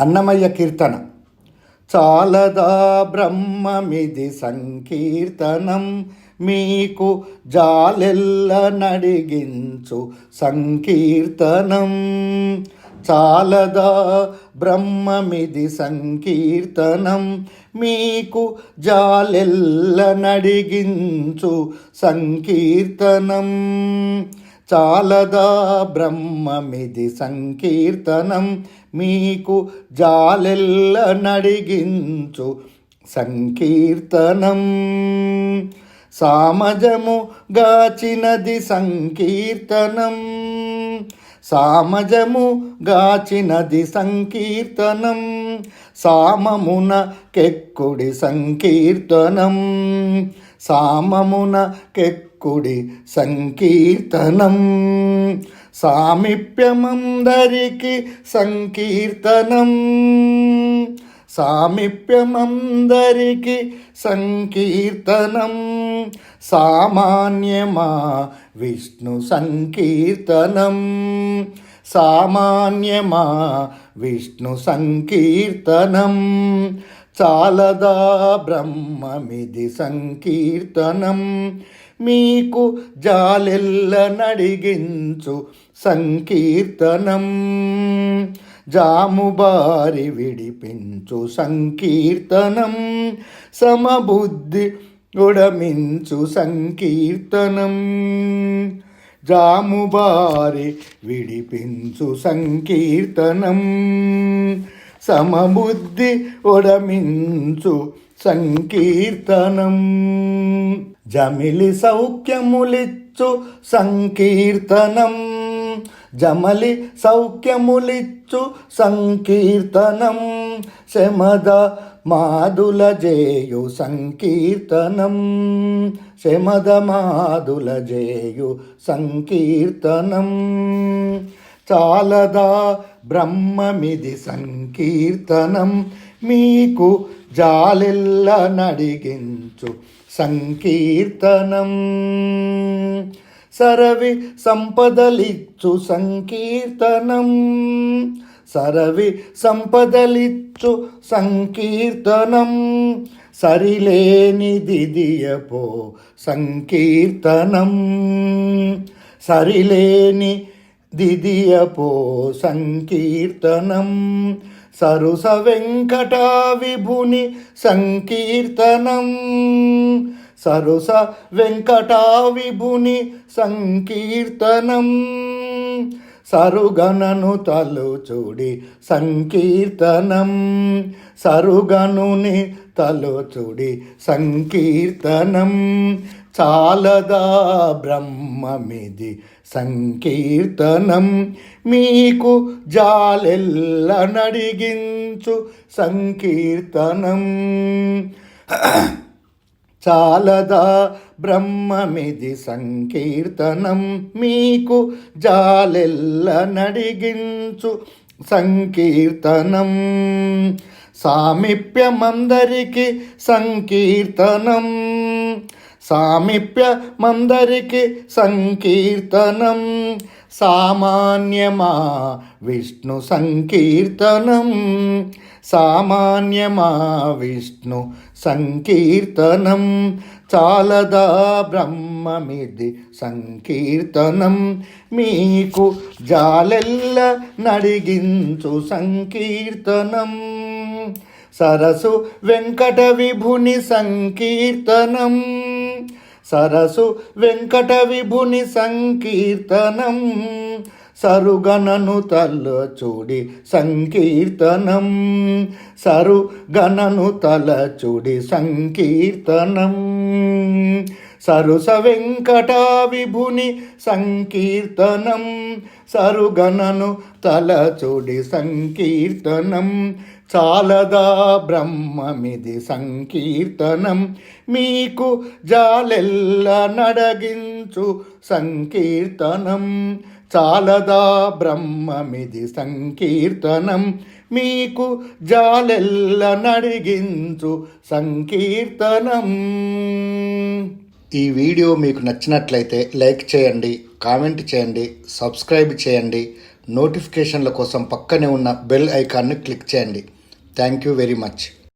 అన్నమయ్య కీర్తన. చాలదా బ్రహ్మమిది సంకీర్తనం. మీకు జాలెల్ల నడిగించు సంకీర్తనం. చాలదా బ్రహ్మమిది సంకీర్తనం. మీకు జాలెల్ల నడిగించు సంకీర్తనం. చాలదా బ్రహ్మమిది సంకీర్తనం. మీకు జాలెల్ల నడిగించు సంకీర్తనం. సామజము గాచినది సంకీర్తనం. సామజము గాచినది సంకీర్తనం. సామమున కెక్కుడి సంకీర్తనం. సామమున కెక్కుడి సంకీర్తనం. సామీప్యమందరికి సంకీర్తనం. సామీప్యమందరికి సంకీర్తనం. సామాన్యమా విష్ణు సంకీర్తనం. సామాన్యమా విష్ణు సంకీర్తనం. చాలదా బ్రహ్మమిది సంకీర్తనం. మీకు జాలెల్ల నడిగించు సంకీర్తనం. జాముబారి విడిపించు సంకీర్తనం. సమబుద్ధి ఉడమించు సంకీర్తనం. జాముబారి విడిపించు సంకీర్తనం. సమబుద్ధి ఒడమించు సంకీర్తనం. జమిలి సౌఖ్యములిచ్చు సంకీర్తనం. జమలి సౌఖ్యములిచ్చు సంకీర్తనం. శమద మాదుల జేయు సంకీర్తనం. శమద మాదుల జేయు సంకీర్తనం. చాలదా బ్రహ్మమిది సంకీర్తనం. మీకు జాలిల్ల నడిగించు సంకీర్తనం. సరవి సంపదలిచ్చు సంకీర్తనం. సరవి సంపదలిచ్చు సంకీర్తనం. సరిలేనిదిదియపో సంకీర్తనం. సరిలేని దిదియపో సంకీర్తనం. సరుస వెంకట విభుని సంకీర్తనం. సరుస వెంకట విభుని సంకీర్తనం. సరుగనను తలుచుడి సంకీర్తనం. సరుగనుని తలుచుడి సంకీర్తనం. చాలదా బ్రహ్మమిది సంకీర్తనం. మీకు జాలెల్ల నడిగించు సంకీర్తనం. చాలదా బ్రహ్మమిది సంకీర్తనం మీకు జాలెల్ల నడిగించు సంకీర్తనం. సామీప్యమందరికి సంకీర్తనం. సామీప్యమందరికి సంకీర్తనం. సామాన్యమా విష్ణు సంకీర్తనం. సామాన్యమా విష్ణు సంకీర్తనం చాలదా బ్రహ్మమిది సంకీర్తనం. మీకు జాలెల్ల నడిగించు సంకీర్తనం. సరసు వెంకట విభుని సంకీర్తనం. సరసు వెంకట విభుని సంకీర్తనం. సరుగణను తల చూడి సంకీర్తనం. సరుగణను తల చూడి సంకీర్తనం. సరుస వెంకట విభుని సంకీర్తనం సరుగణను తలచుడి సంకీర్తనం. చాలదా బ్రహ్మమిది సంకీర్తనం. మీకు జాలెల్ల నడగించు సంకీర్తనం. చాలదా బ్రహ్మమిది సంకీర్తనం. మీకు జాలెల్ల నడిగించు సంకీర్తనం. ఈ వీడియో మీకు నచ్చినట్లయితే లైక్ చేయండి కామెంట్ చేయండి సబ్స్క్రైబ్ చేయండి. నోటిఫికేషన్ల కోసం పక్కనే ఉన్న బెల్ ఐకాన్ని క్లిక్ చేయండి. Thank you very much.